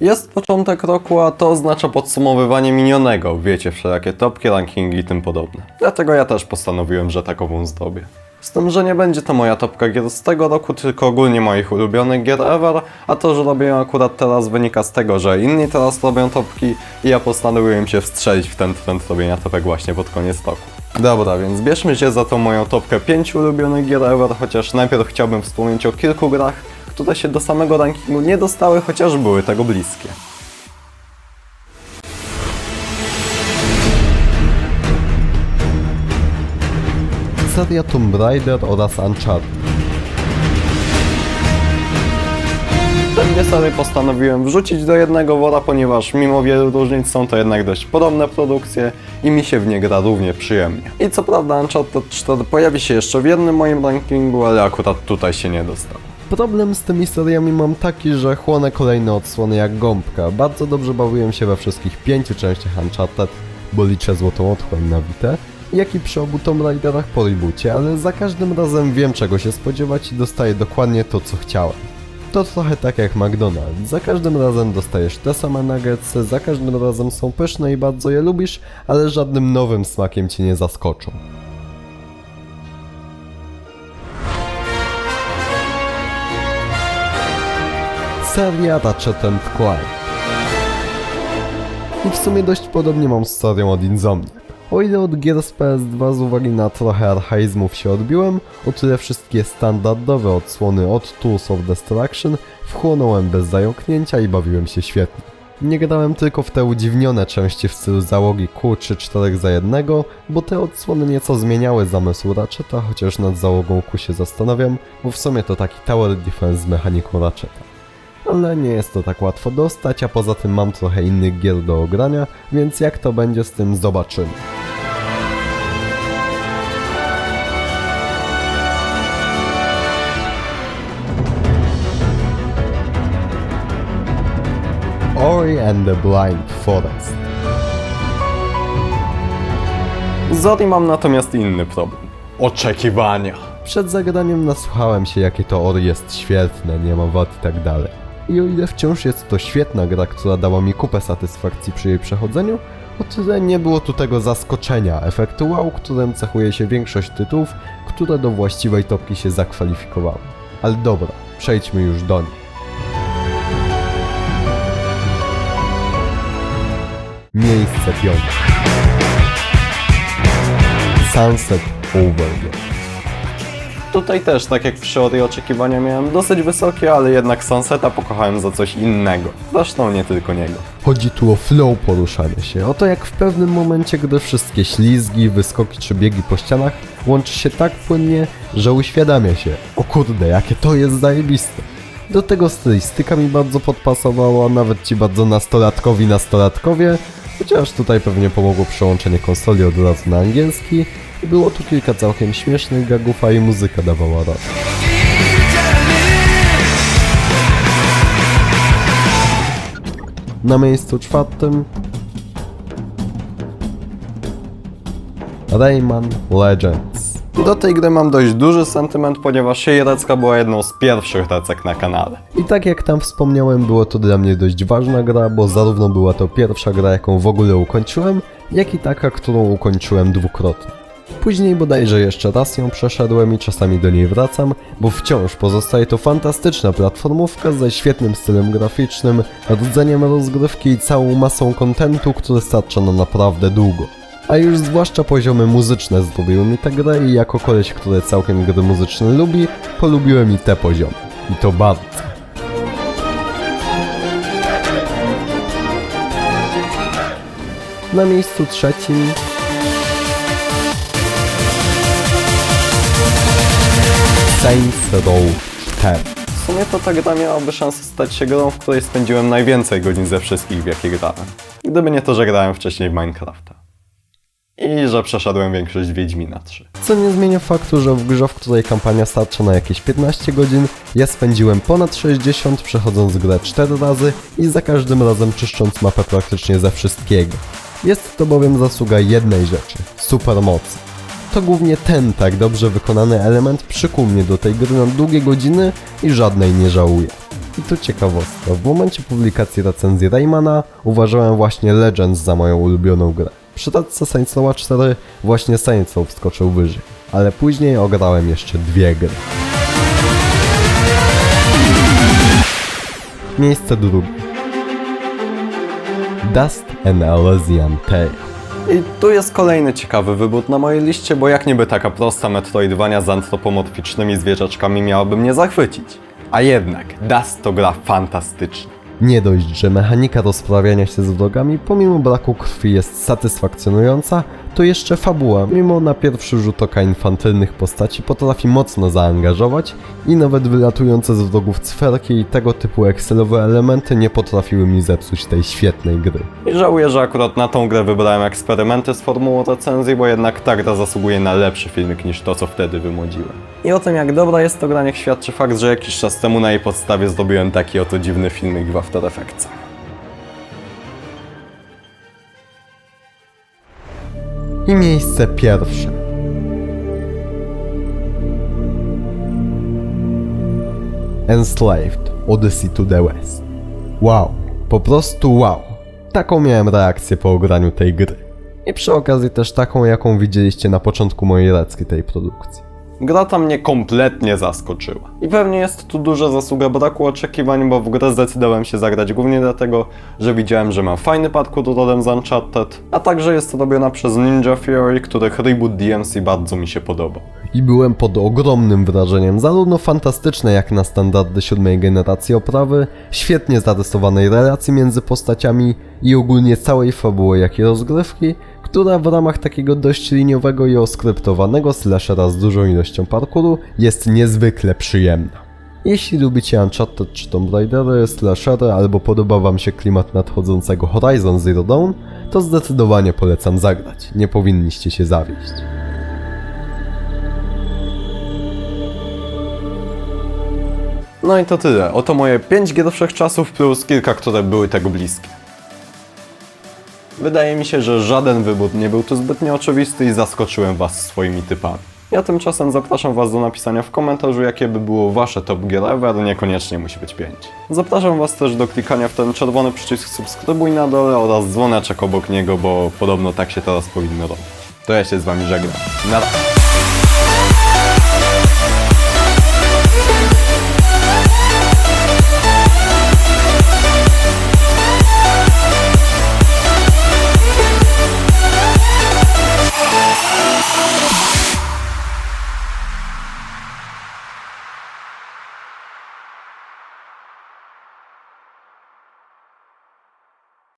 Jest początek roku, a to oznacza podsumowywanie minionego. Wiecie, wszelakie topki, rankingi i tym podobne. Dlatego ja też postanowiłem, że takową zrobię. Z tym, że nie będzie to moja topka gier z tego roku, tylko ogólnie moich ulubionych gier ever, a to, że robię ją akurat teraz wynika z tego, że inni teraz robią topki i ja postanowiłem się wstrzelić w ten trend robienia topek właśnie pod koniec roku. Dobra, więc bierzmy się za tą moją topkę 5 ulubionych gier ever, chociaż najpierw chciałbym wspomnieć o kilku grach, które się do samego rankingu nie dostały, chociaż były tego bliskie. Seria Tomb Raider oraz Uncharted. Te dwie serie postanowiłem wrzucić do jednego wora, ponieważ mimo wielu różnic są to jednak dość podobne produkcje i mi się w nie gra równie przyjemnie. I co prawda Uncharted 4 pojawi się jeszcze w jednym moim rankingu, ale akurat tutaj się nie dostał. Problem z tymi seriami mam taki, że chłonę kolejne odsłony jak gąbka. Bardzo dobrze bawiłem się we wszystkich pięciu częściach Uncharted, bo liczę złotą otchłań na Vita, jak i przy obu Tomb Raiderach po reboocie, ale za każdym razem wiem czego się spodziewać i dostaję dokładnie to co chciałem. To trochę tak jak McDonald's. Za każdym razem dostajesz te same nuggetsy, za każdym razem są pyszne i bardzo je lubisz, ale żadnym nowym smakiem cię nie zaskoczą. Seria Ratchet Clank. I w sumie dość podobnie mam z serią od Insomniac. O ile od gier z PS2 z uwagi na trochę archaizmów się odbiłem, o tyle wszystkie standardowe odsłony od Tools of Destruction wchłonąłem bez zająknięcia i bawiłem się świetnie. Nie grałem tylko w te udziwnione części w stylu załogi Q czy 4 za jednego, bo te odsłony nieco zmieniały zamysł Ratcheta, chociaż nad załogą Q się zastanawiam, bo w sumie to taki tower defense z mechaniką Ratcheta ale nie jest to tak łatwo dostać, a poza tym mam trochę innych gier do ogrania, więc jak to będzie z tym zobaczymy. Ori and the Blind Forest. Z Ori mam natomiast inny problem. Oczekiwania. Przed zagraniem nasłuchałem się, jakie to Ori jest świetne, nie ma wad i tak dalej. I o ile wciąż jest to świetna gra, która dała mi kupę satysfakcji przy jej przechodzeniu, o tyle nie było tu tego zaskoczenia, efektu wow, którym cechuje się większość tytułów, które do właściwej topki się zakwalifikowały. Ale dobra, przejdźmy już do nich. Miejsce piąte. Sunset Overlord. Tutaj też, tak jak przy Ori oczekiwania miałem dosyć wysokie, ale jednak Sunseta pokochałem za coś innego. Zresztą nie tylko niego. Chodzi tu o flow poruszania się, o to jak w pewnym momencie, gdy wszystkie ślizgi, wyskoki czy biegi po ścianach łączy się tak płynnie, że uświadamia się, o kurde, jakie to jest zajebiste. Do tego stylistyka mi bardzo podpasowała, nawet ci bardzo nastolatkowi nastolatkowie, chociaż tutaj pewnie pomogło przełączenie konsoli od razu na angielski było tu kilka całkiem śmiesznych gagów, a i muzyka dawała radę. Na miejscu czwartym Rayman Legends. Do tej gry mam dość duży sentyment, ponieważ jej recka była jedną z pierwszych recek na kanale. I tak jak tam wspomniałem, było to dla mnie dość ważna gra, bo zarówno była to pierwsza gra, jaką w ogóle ukończyłem, jak i taka, którą ukończyłem dwukrotnie. Później bodajże jeszcze raz ją przeszedłem i czasami do niej wracam, bo wciąż pozostaje to fantastyczna platformówka ze świetnym stylem graficznym, rdzeniem rozgrywki i całą masą kontentu, który starcza na naprawdę długo. A już zwłaszcza poziomy muzyczne zrobiły mi tę grę i jako koleś, który całkiem gry muzyczne lubi, polubiłem i te poziomy. I to bardzo. Na miejscu trzecim Saints Row 4. W sumie to ta gra miałaby szansę stać się grą, w której spędziłem najwięcej godzin ze wszystkich, w jakie grałem. Gdyby nie to, że grałem wcześniej w Minecrafta. I że przeszedłem większość Wiedźmina 3. Co nie zmienia faktu, że w grze, w której kampania starcza na jakieś 15 godzin, ja spędziłem ponad 60, przechodząc grę 4 razy i za każdym razem czyszcząc mapę praktycznie ze wszystkiego. Jest to bowiem zasługa jednej rzeczy – supermocy. To głównie ten tak dobrze wykonany element przykuł mnie do tej gry na długie godziny i żadnej nie żałuję. I tu ciekawostka, w momencie publikacji recenzji Raymana uważałem właśnie Legends za moją ulubioną grę. Przy tacce Saints Row 4 właśnie Saints Row wskoczył wyżej, ale później ograłem jeszcze dwie gry. Miejsce drugie. Dust and Elysian Tale. I tu jest kolejny ciekawy wybór na mojej liście, bo jak niby taka prosta Metroidvania z antropomorficznymi zwierzaczkami miałaby mnie zachwycić. A jednak, Dust to gra fantastyczna. Nie dość, że mechanika rozprawiania się z wrogami pomimo braku krwi jest satysfakcjonująca, to jeszcze fabuła, mimo na pierwszy rzut oka infantylnych postaci, potrafi mocno zaangażować i nawet wylatujące z wrogów cferki i tego typu Excelowe elementy nie potrafiły mi zepsuć tej świetnej gry. I żałuję, że akurat na tą grę wybrałem eksperymenty z formułą recenzji, bo jednak ta gra zasługuje na lepszy filmik niż to, co wtedy wymodziłem. I o tym, jak dobra jest to gra, niech świadczy fakt, że jakiś czas temu na jej podstawie zdobyłem taki oto dziwny filmik w After Effects. I miejsce pierwsze. Enslaved Odyssey to the West. Wow, po prostu wow. Taką miałem reakcję po ograniu tej gry. I przy okazji też taką, jaką widzieliście na początku mojej recki tej produkcji. Gra ta mnie kompletnie zaskoczyła. I pewnie jest tu duża zasługa braku oczekiwań, bo w grę zdecydowałem się zagrać głównie dlatego, że widziałem, że ma fajny parkour rodem z Uncharted, a także jest robiona przez Ninja Theory, których reboot DMC bardzo mi się podobał. I byłem pod ogromnym wrażeniem zarówno fantastycznej jak na standardy siódmej generacji oprawy, świetnie zarysowanej relacji między postaciami i ogólnie całej fabuły jak i rozgrywki, która w ramach takiego dość liniowego i oskryptowanego slashera z dużą ilością parkouru jest niezwykle przyjemna. Jeśli lubicie Uncharted czy Tomb Raidery, slashery albo podoba wam się klimat nadchodzącego Horizon Zero Dawn, to zdecydowanie polecam zagrać, nie powinniście się zawieść. No i to tyle. Oto moje 5 gier wszechczasów plus kilka, które były tego bliskie. Wydaje mi się, że żaden wybór nie był tu zbytnio oczywisty i zaskoczyłem Was swoimi typami. Ja tymczasem zapraszam Was do napisania w komentarzu, jakie by było Wasze top gier ever, niekoniecznie musi być 5. Zapraszam Was też do klikania w ten czerwony przycisk subskrybuj na dole oraz dzwoneczek obok niego, bo podobno tak się teraz powinno robić. To ja się z Wami żegnam. Na razie.